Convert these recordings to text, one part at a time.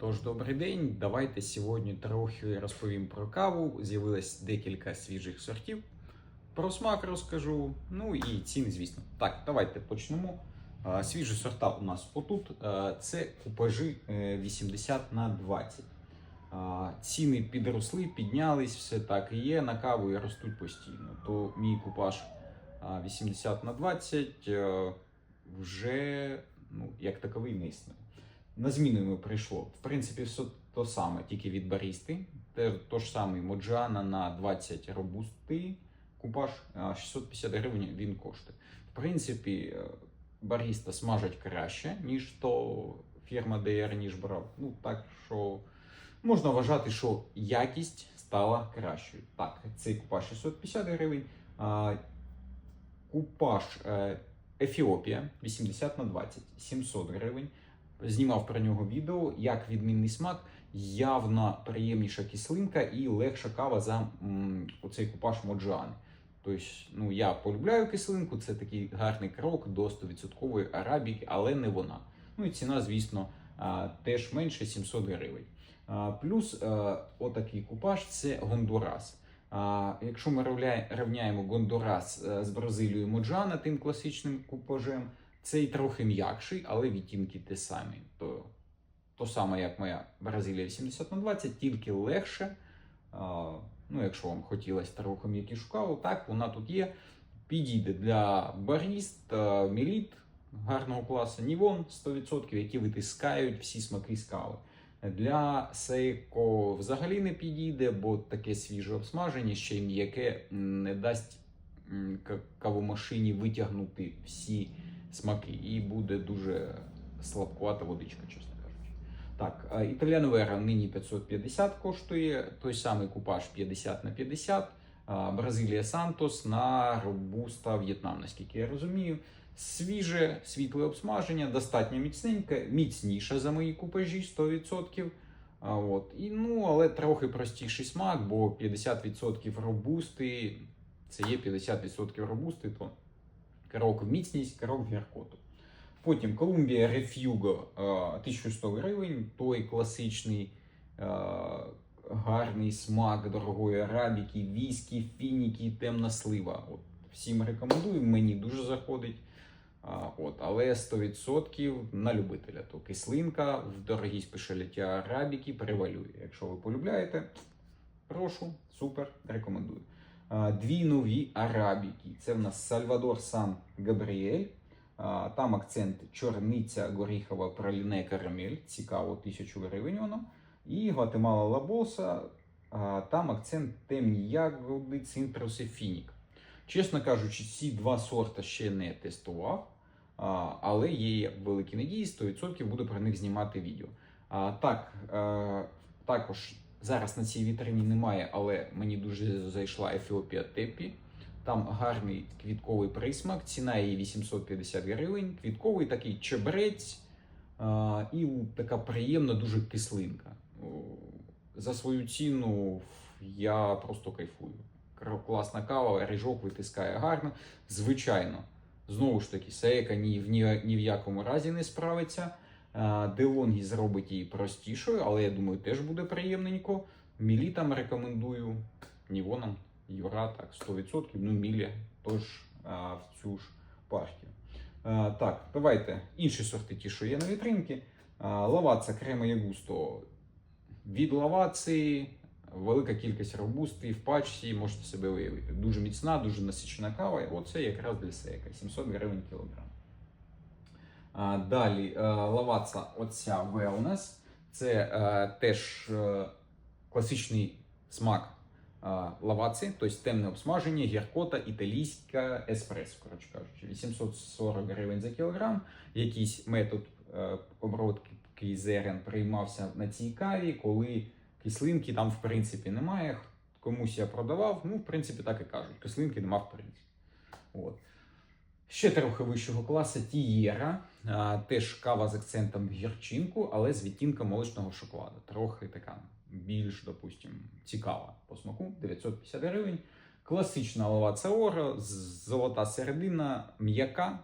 Тож, добрий день. Давайте сьогодні трохи розповім про каву. З'явилось декілька свіжих сортів. Про смак розкажу. Ну і ціни, звісно. Так, давайте почнемо. Свіжі сорта у нас отут. Це купажі е, 80 на 20. Ціни підросли, піднялись, все так і є. На каву і ростуть постійно. То мій купаж 80 на 20 е, вже ну, як таковий не існує. На зміну йому прийшло. В принципі, все то саме, тільки від барісти. Те, то ж саме Моджана на 20 робусти. Купаж а, 650 гривень він коштує. В принципі, е, баріста смажать краще, ніж то фірма DR, ніж брав. Ну так що можна вважати, що якість стала кращою. Так, цей купаж 650 гривень. А, купаж е, Ефіопія 80 на 20 700 гривень. Знімав про нього відео, як відмінний смак, явно приємніша кислинка і легша кава за м, оцей купаж Моджани. Тобто, ну я полюбляю кислинку, це такий гарний крок до 100% арабіки, але не вона. Ну і ціна, звісно, теж менше 700 гривень. Плюс отакий купаж це Гондурас. Якщо ми рівня- рівняємо Гондурас е, з Бразилією Моджана, тим класичним купажем, цей трохи м'якший, але відтінки те самі. То, то саме, як моя Бразилія 80 на 20, тільки легше. А, ну, якщо вам хотілося трохи м'якішу каву, так, вона тут є. Підійде для баріст, міліт гарного класу, Нівон 100%, які витискають всі смаки з кави. Для сейко взагалі не підійде, бо таке свіже обсмаження, ще й м'яке не дасть кавомашині витягнути всі смаки, і буде дуже слабкувата водичка, чесно кажучи. Так, а Italiano Vera нині 550 коштує, той самий купаж 50 на 50, а Бразилія Сантос на робуста В'єтнам, наскільки я розумію. Свіже, світле обсмаження, достатньо міцненьке, міцніше за мої купажі 100%. От. І, ну, але трохи простіший смак, бо 50% робусти це є 50% робусти, то крок в міцність, крок в гіркоту. Потім Колумбія Рефюго 1100 гривень, той класичний е, гарний смак дорогої арабіки, віскі, фініки, темна слива. От, всім рекомендую, мені дуже заходить. От, але 100% на любителя. То кислинка в дорогій спешаліті арабіки перевалює. Якщо ви полюбляєте, прошу, супер, рекомендую. Дві нові арабіки. Це в нас Сальвадор Сан Габріель. Там акцент чорниця горіхова праліне карамель. Цікаво, тисячу гривень воно. І Гватемала Лабоса. Там акцент темні ягоди, цинтруси фінік. Чесно кажучи, ці два сорта ще не тестував, але є великі надії, 100% буду про них знімати відео. Так, е, також зараз на цій вітрині немає, але мені дуже зайшла Ефіопія Тепі. Там гарний квітковий присмак, ціна її 850 гривень. Квітковий такий чебрець а, і така приємна дуже кислинка. За свою ціну я просто кайфую. Класна кава, ріжок витискає гарно. Звичайно, знову ж таки, сейка ні, в- ні, ні в якому разі не справиться. А, Делонгі зробить її простішою, але я думаю, теж буде приємненько. Мілітам рекомендую, Нівонам, Юра, так, 100%, ну Мілі тож а, в цю ж партію. А, так, давайте інші сорти, ті, що є на вітринці. Лаваца Крема Ягусто. Від лаваці велика кількість робусти в пачці, можете себе виявити. Дуже міцна, дуже насичена кава. Оце якраз для сейка. 700 гривень кілограм. Далі е, лаваца оця Wellness. Це е, теж е, класичний смак лаваці, тобто темне обсмаження, гіркота, італійська еспресо, коротше кажучи, 840 гривень за кілограм. Якийсь метод обробки зерен приймався на цій каві, коли кислинки там в принципі немає. Комусь я продавав, ну, в принципі, так і кажуть. Кислинки нема в принципі. От. Ще трохи вищого класу Тієра. Теж кава з акцентом в гірчинку, але з відтінком молочного шоколаду. Трохи така більш, допустим, цікава по смаку. 950 гривень. Класична лава Цеора, золота середина, м'яка,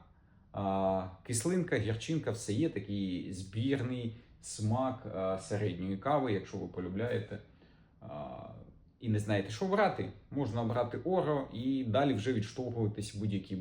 кислинка, гірчинка, все є такий збірний смак середньої кави, якщо ви полюбляєте. І не знаєте, що брати, можна обрати Оро і далі вже відштовхуватись будь-які